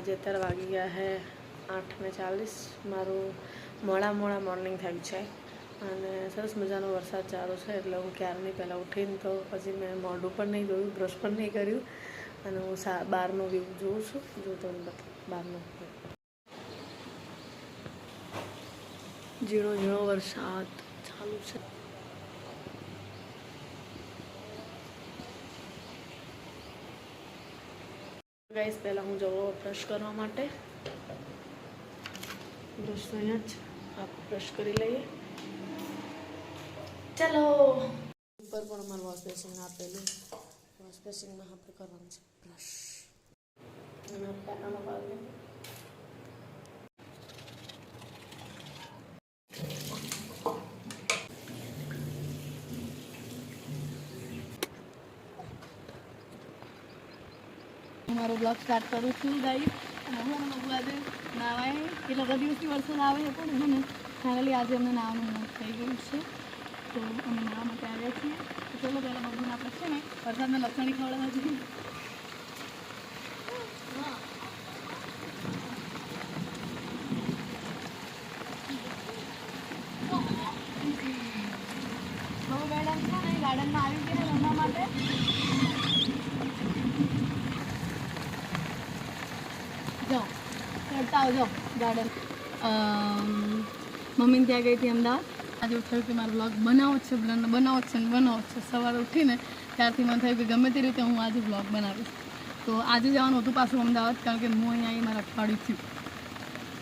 આજે અત્યારે વાગી ગયા હે આઠ ને ચાલીસ મારું મોડા મોડા મોર્નિંગ થયું છે અને સરસ મજાનો વરસાદ ચાલુ છે એટલે હું ક્યારની પહેલાં ઉઠીને તો પછી મેં મોઢું પણ નહીં જોયું બ્રશ પણ નહીં કર્યું અને હું સા બહારનો વ્યૂ જોઉં છું જો તમને બહારનો ઝીણો ઝીણો વરસાદ ચાલુ છે ગાઈસ પહેલાં હું જવો બ્રશ કરવા માટે. બ્રશ તો અહીંયા જ આપણે બ્રશ કરી લઈએ. ચાલો. ઉપર પણ અમારું વોશ બેસિંગ આપેલું. વોશ બેસિંગમાં આપણે કરવાનું છે બ્રશ અને આપણે આમાં મારો બ્લોગ સ્ટાર્ટ કરું છું ગાઈ અને હું અને બબુ આજે નાવાય એટલા બધા દિવસથી વરસાદ આવે છે પણ છે ને? ફાઇનલી આજે અમને નાવાનું મન થઈ ગયું છે. તો અમે નાવા માટે આવ્યા છીએ. તો ચલો પહેલાં બબુને આપણે છે ને વરસાદમાં લસણી ખવડાવવા જોઈએ. ગાર્ડનમાં આવી ગયા રમવા માટે જાઓ ચડતા આવજો ગાર્ડન. મમ્મીને ત્યાં ગઈ હતી અમદાવાદ. આજે થયું કે મારો બ્લોગ બનાવો જ છે, બ્લન બનાવો જ છે ને બનાવો જ છે. સવારે ઉઠીને ત્યારથી મને થયું કે ગમે તે રીતે હું આજે બ્લોગ બનાવીશ. તો આજે જવાનું હતું પાછું અમદાવાદ, કારણ કે હું અહીંયા આવી મારા અઠવાડિયું થયું.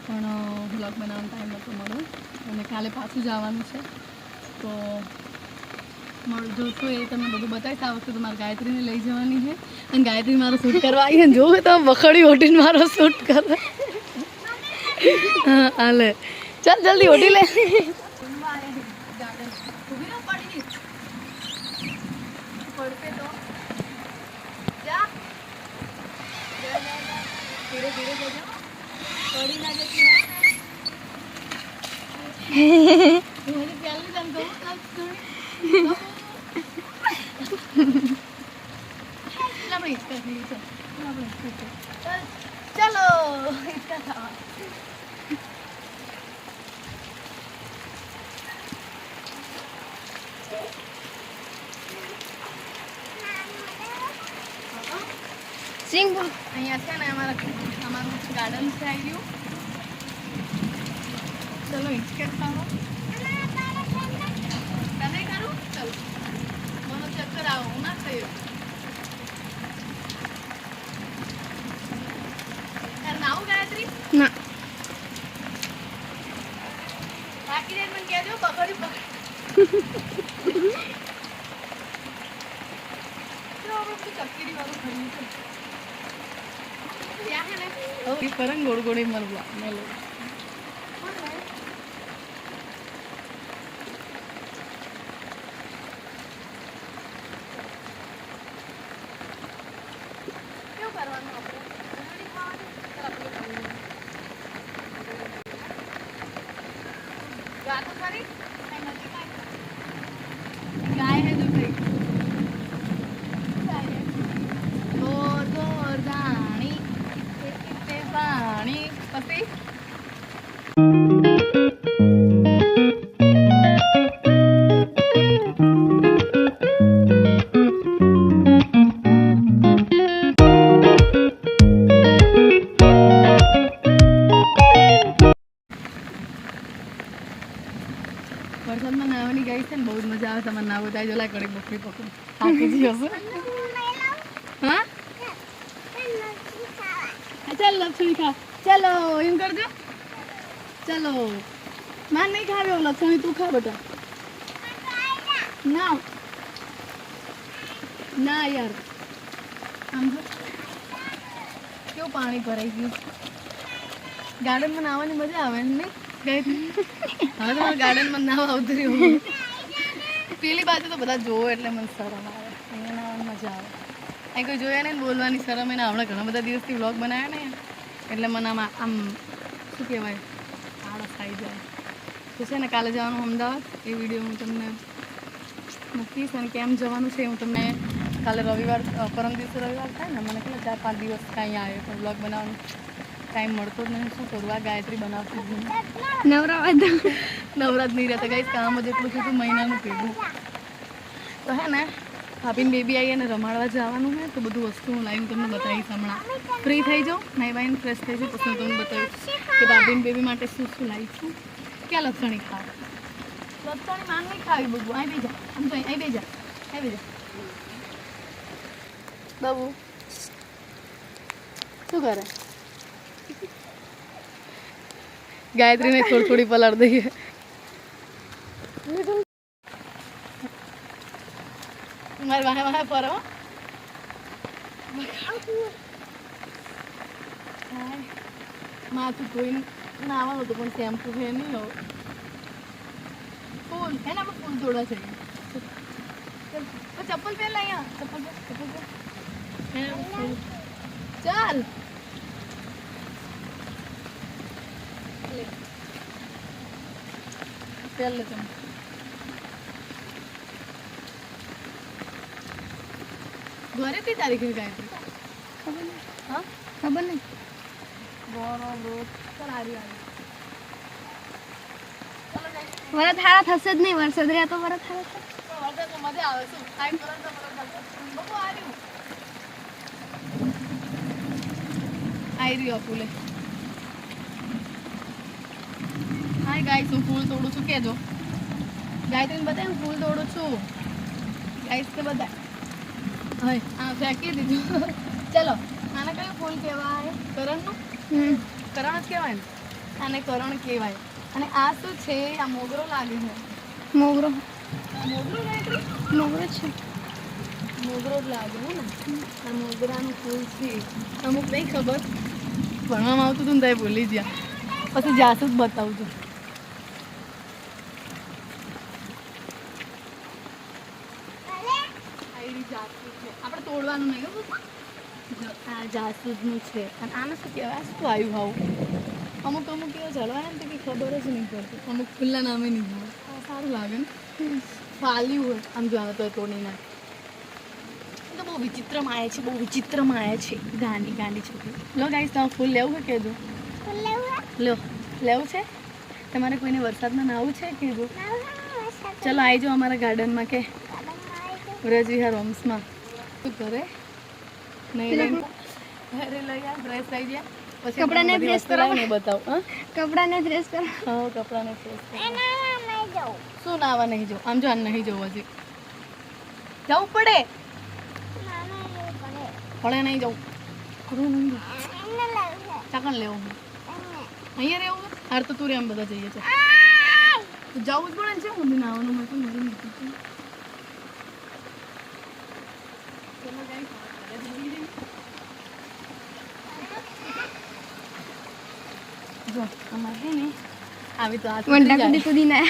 પણ બ્લોગ બનાવવાનો ટાઈમ નહોતો મળ્યો. અને કાલે પાછું જવાનું છે. તો જોશું એ તમને બધું બતાવીશ. આ વખતે મારે ગાયત્રીને લઈ જવાની છે. અને ગાયત્રી મારો શૂટ કરવા આવી જોવે તો વખડી ઓટીને મારો શૂટ કરે હા હાલે. ચાલ જલ્દી ઓઢી લે. આપણે સિંગપુર. અહીંયા છે ને અમારા અમારું ગાર્ડન છે આવી ગયું ચલો હિચકેટ કરો તને કરું. ચલો. મને ચક્કર આવો, હું ના થયું તારે નાવું ગાયત્રી ના બાકી દે મને કહેજો પકડી પકડી જો આપણે પેલું ચકરી વાળું ખાઈએ છે ત્યાં છે ને હવે કરંગ આવે જલા જો કડી બકરી પકડું. થાકી હશે. હા? ચાલ લક્ષ્મી ખા. ચાલો, એમ કરજો ચાલો. માર નહીં ખાવે લપસણી તું ખા બેટા. ના. ના યાર. કેવું પાણી ભરાઈ ગયું? ગાર્ડનમાં નાવાની મજા આવે ને ગઈ? હવે તો ગાર્ડનમાં નાવા આવતું રહ્યું પેલી બાજુ તો બધા જોવો એટલે મને શરમ આવે. અહીંયા મજા આવે. અહીં કોઈ જોયા નહીં બોલવાની શરમ, એને હમણાં ઘણા બધા દિવસથી વ્લોગ બનાવ્યા ને એટલે મને આમ આમ, શું કહેવાય, આળસ આવી જાય. તો છે ને કાલે જવાનું અમદાવાદ. એ વીડિયો હું તમને મૂકીશ અને કેમ જવાનું છે હું તમને કાલે રવિવાર પરમ દિવસે રવિવાર થાય ને, મને કેટલા ચાર પાંચ દિવસ કાંઈ આવે પણ બ્લોગ બનાવવાનો. ટાઈમ મળતો જ નહીં. શું કરવા ગાયત્રી બનાવતી જ નહીં. નવરા નવરાત નહીં રહેતા. ગાઈસ કામ જ એટલું છે તો મહિનાનું ભેગું. તો હે ને ભાભીને બેબી આવી અને રમાડવા જવાનું હે તો બધું વસ્તુ હું લાવીને તમને બતાવીશ હમણાં. ફ્રી થઈ જાઉં નાઈ બાઈને ફ્રેશ થઈ જાઉં પછી હું તમને બતાવીશ કે ભાભીને બેબી માટે શું શું લાવી છું. ક્યાં લસણી ખાવ? લસણી માન નહીં ખાવી બધું અહીં બેજા આમ તો અહીં બેજા અહીં બેજા બાબુ શું કરે? ગાયત્રીને થોડી થોડી પલાળ દઈએ. મારે વાહે વાહે ફરો. માથું ધોઈને નાવાનું હતું પણ શેમ્પુ છે નહીં હવે. ફૂલ એના પણ ફૂલ થોડા છે. ચપ્પલ પહેલા અહીંયા. ચપ્પલ ચપ્પલ. ચાલ. લે. પહેર લે તમે ઘરે કઈ તારીખે ગાયત્રી? ખબર નહીં. હા? ખબર નહીં. ગાય વરત હારા થશે જ નહીં વરસાદ રહ્યા તો વરત હારા થશે મજા આવે શું? ટાઈમ કરો તો બબુ હાર્યું આવી રહ્યું ફૂલે હાય ગાઈસ હું ફૂલ તોડું છું કેજો. ગાયત્રીને બતાય હું ફૂલ તોડું છું. ગાઈસ કે બધા. હવે આ ફેંકી દીધું. ચલો આને કયું ફૂલ કહેવાય? કરણનું કરણ જ કહેવાય ને? આને કરણ કહેવાય. અને આ શું છે? આ મોગરો લાગે છે. મોગરો. મોગરો ગાયત્રી મોગરો છે. મોગરો જ લાગે હે ને? આ મોગરાનું ફૂલ છે. અમુક નહીં ખબર. ભણવામાં આવતું હતું ને તો એ ભૂલી ગયા. પછી જાસૂદ બતાવું છું આયડી જાસૂદ છે આપણે નહીં બધું. આ જાસૂદનું છે. અને આને શું કહેવાય આ શું આવ્યું આવું? અમુક અમુક એવા જળવાના ને તો કંઈ ખબર જ નહીં પડતી. અમુક ખુલ્લા નામે નહીં હોય સારું લાગે ને. ફાલ્યું હોય. આમ જોવાનું તો તોડી નાખે. તો બહુ વિચિત્ર માયા છે બહુ વિચિત્ર માયા છે. ગાંડી ગાંડી છોકરી. લો ગાઈસ તમે ફૂલ લેવું કે કહેજો લો લેવું છે? તમારે કોઈને વરસાદમાં નાવું છે કીધું ચલો આવી જાઓ અમારા ગાર્ડનમાં કે વ્રજવિહાર હોમ્સમાં શું નહીં ઘરે લઈ આ ડ્રેસ લઈ ગયા પછી કપડાને બધી press વસ્તુ હા? કપડાને ફ્રેશ કરો હા કપડાને ફ્રેશ શું નાવા નહીં જવું? આમ જો નહીં જવું હજી. જવું પડે? પડે. નહીં જવું. ખરું નહીં ચાકણ લેવું અહીંયા રહેવું હાર તો તું રે આમ બધા જઈએ છે. જવું જ પડે છે હું નાવાનું મેં મારી ચલો guys, હવે ઘરે જલ્દી જઈએ. જો અમારે છે ને આવી તો આ વંડા કુદી કુદી ના.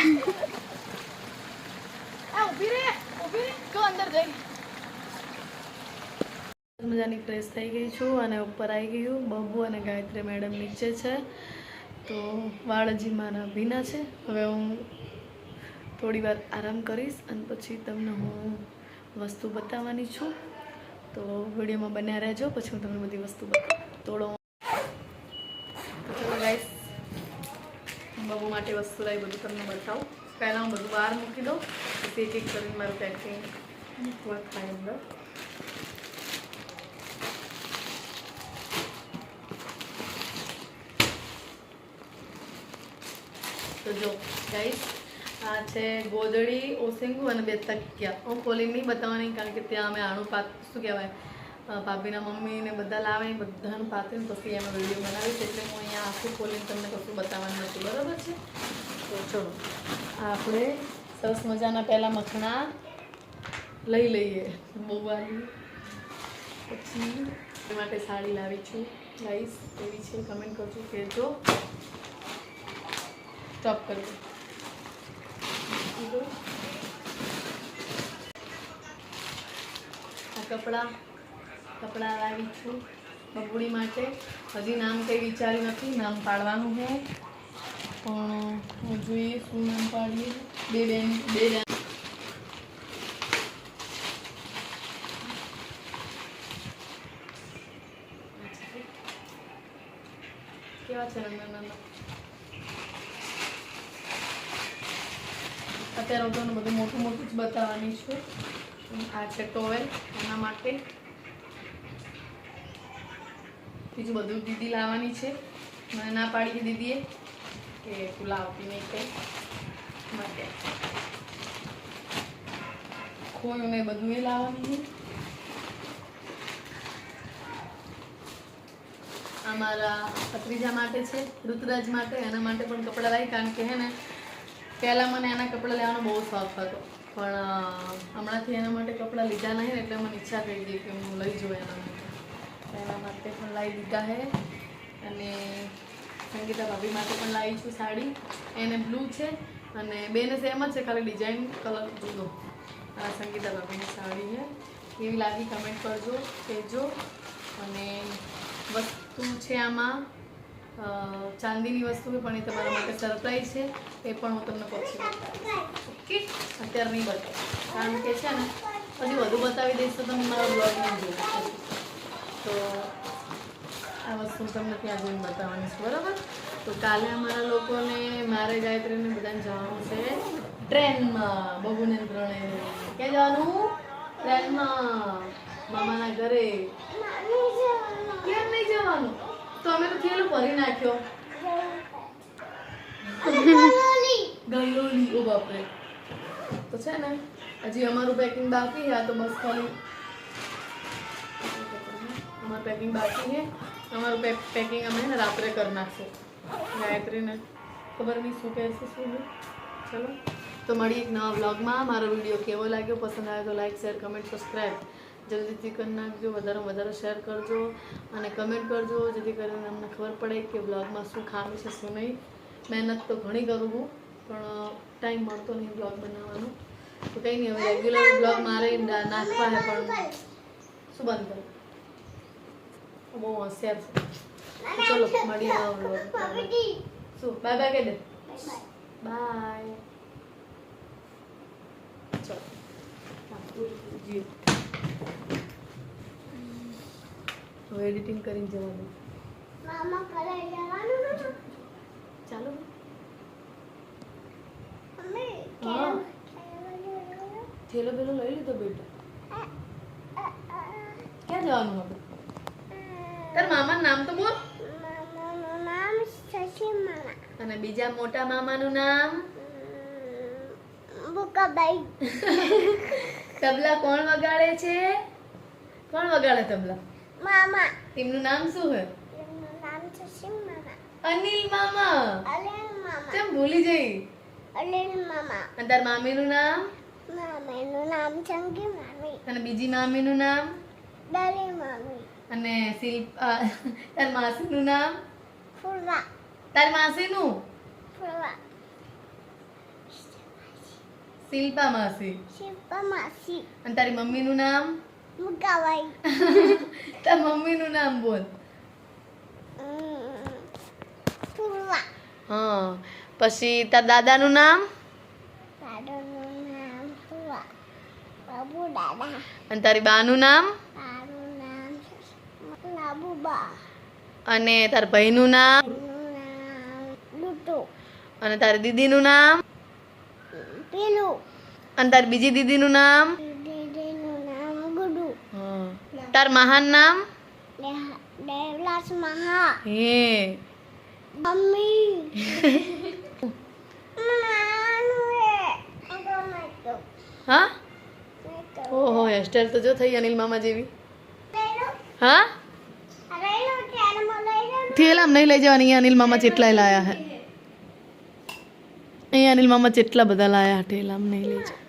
આ ઊભી રહે ઊભી રહે જો અંદર જઈ. મજાની ફ્રેશ થઈ ગઈ છું અને ઉપર આવી ગયું બબુ અને ગાયત્રી મેડમ નીચે છે. તો વાળજી મારા ભીના છે. હવે હું થોડી વાર આરામ કરીશ અને પછી તમને હું વસ્તુ બતાવવાની છું. તો વિડીયોમાં બન્યા રહેજો. પછી હું તમને બધી વસ્તુ તોડો. ચલો ગાઈસ બબુ માટે વસ્તુ લાવી બધું તમને બતાવું. પહેલાં હું બધું બહાર મૂકી દઉં. પછી એક એક કરીને મારું પેકિંગ મૂકવા થાય અંદર તો જો ગાઈસ આ છે ગોદડી ઓસિંગુ અને બે તકિયા હું ખોલીને નહીં બતાવવાની કારણ કે ત્યાં અમે આણું પાત શું કહેવાય ભાભીના મમ્મી ને બધા લાવે બધાનું પાથરીને પછી એમાં વીડિયો બનાવીશ એટલે હું અહીંયા આખું ખોલીને તમને કશું બતાવવાનું નથી બરાબર છે તો ચલો આપણે સરસ મજાના પહેલાં મખણા લઈ લઈએ બહુ પછી એ માટે સાડી લાવી છું ગાઈસ એવી છે કમેન્ટ કરજો કહેજો સ્ટોપ કરજો બીજું આ કપડાં કપડાં લાવી છું બબુડી માટે. હજી નામ કંઈ વિચાર્યું નથી, નામ પાડવાનું છે પણ હું જોઈએ શું નામ પાડીએ. બે બેન બે બેન. કેવા છે નાના નાના અત્યારે હું તમને બધું મોટું મોટું જ બતાવવાની છું. આ છે ટોવેલ એના માટે. બીજું બધું દીદી લાવવાની છે. મને ના પાડી દીદીએ કે તું લાવતી નહીં કંઈ માટે. ખોયું ને બધું એ લાવવાની છે. અમારા ભત્રીજા માટે છે, ઋતુરાજ માટે, એના માટે પણ કપડાં લાવી કારણ કે હે ને પહેલાં મને આના કપડાં લેવાનો બહુ શોખ હતો. પણ હમણાંથી એના માટે કપડાં લીધા નહીં એટલે મને ઈચ્છા થઈ ગઈ કે હું લઈ જાઉં એના માટે. એના માટે પણ લાવી દીધા હે. અને સંગીતા ભાભી માટે પણ લાવી છું સાડી. એને બ્લુ છે અને બેને સેમ જ છે, ખાલી ડિઝાઇન કલર જુદો. આ સંગીતા ભાભીની સાડી છે એવી લાગી કમેન્ટ કરજો, કહેજો. અને વસ્તુ છે આમાં ચાંદીની વસ્તુ પણ એ તમારા માટે સરપ્રાઈઝ છે એ પણ હું તમને પછી બતાવીશ ઓકે? અત્યારે નહીં બતાવું. કારણ કે છે ને પછી વધુ બતાવી દઈશ તો તમે મારા નહીં જોવો તો આ વસ્તુ તમને ત્યાં જોઈને બતાવવાની છે બરાબર? તો કાલે અમારા લોકોને મારે ગાયત્રીને બધાને જવાનું છે ટ્રેનમાં બબુને ત્રણે ક્યાં જવાનું? ટ્રેનમાં. મામાના ઘરે. કેમ નહીં જવાનું? તો અમે તો થેલું ભરી નાખ્યો. ગલોલી ઓ બાપરે. તો છે ને હજી અમારું પેકિંગ બાકી છે તો બસ ખાલી. અમારું પેકિંગ બાકી છે. અમારું પેકિંગ અમે રાત્રે કરી નાખશું. ગાયત્રીને ખબર નહીં શું કહેશે શું ચલો. તો મળી એક નવા વ્લોગમાં મારો વીડિયો કેવો લાગ્યો પસંદ આવ્યો તો લાઈક શેર કમેન્ટ સબસ્ક્રાઈબ જલ્દીથી કરી નાખજો વધારે વધારે શેર કરજો અને કમેન્ટ કરજો જેથી કરીને અમને ખબર પડે કે બ્લોગમાં શું ખામી છે શું નહીં. મહેનત તો ઘણી કરું હું પણ ટાઈમ મળતો નહીં બ્લોગ બનાવવાનો. તો કંઈ નહીં હવે રેગ્યુલર બ્લોગ મારે નાખવા હે પણ શું બંધ કરું? બહુ હોશિયાર છે. ચલો મળીએ શું બાય બાય કહી દે? બાય ચલો. જી. હવે એડિટિંગ કરીને જવાનું. મામા કરે જવાનું ચાલો. થેલો બેલો લઈ લીધો બેટા. ક્યાં જવાનું હવે? તાર મામાનું નામ તો બોલ. નામ શશી મામા અને બીજા મોટા મામાનું નામ? બુકાબાઈ તબલા કોણ વગાડે છે? કોણ વગાડે તબલા? મામા. તેમનું નામ શું છે એમનું નામ શશી મામા. અનિલ મામા. અનિલ મામા. કેમ ભૂલી જઈ? અનિલ મામા. અને તાર મામીનું નામ? મામીનું નામ ચંગી મામી. અને બીજી મામીનું નામ? ડાલી મામી. અને શિલ્પ તાર માસીનું નામ? ફૂલવા તાર માસીનું? ફૂલવા શિલ્પા માસી શિલ્પા માસી અને તારી મમ્મીનું નામ? મુકાબાઈ તાર મમ્મીનું નામ બોલ. પૂર્વા. હા. પછી તાર દાદાનું નામ? દાદાનું નામ ફૂલવા બાબુ દાદા. અને તારી બાનું નામ? તારું નામ લાબુબા અને તાર ભાઈનું નામ? નામ અને તારી દીદીનું નામ? પેલું. અને તારી બીજી દીદીનું નામ? દીદીનું નામ ગુડુ તાર મહાન નામ? દેવલાસ મહા. હે. મમ્મી. હા. ઓહો હેરસ્ટાઈલ તો જો થઈ અનિલ મામા જેવી. હા? થેલામ નહીં લઈ જવાની અનિલ મામા જેટલાય લાયા હે. અહીંયા અનિલ મામા જેટલા બધા લાયા ઠેલામ નહીં લઈ જા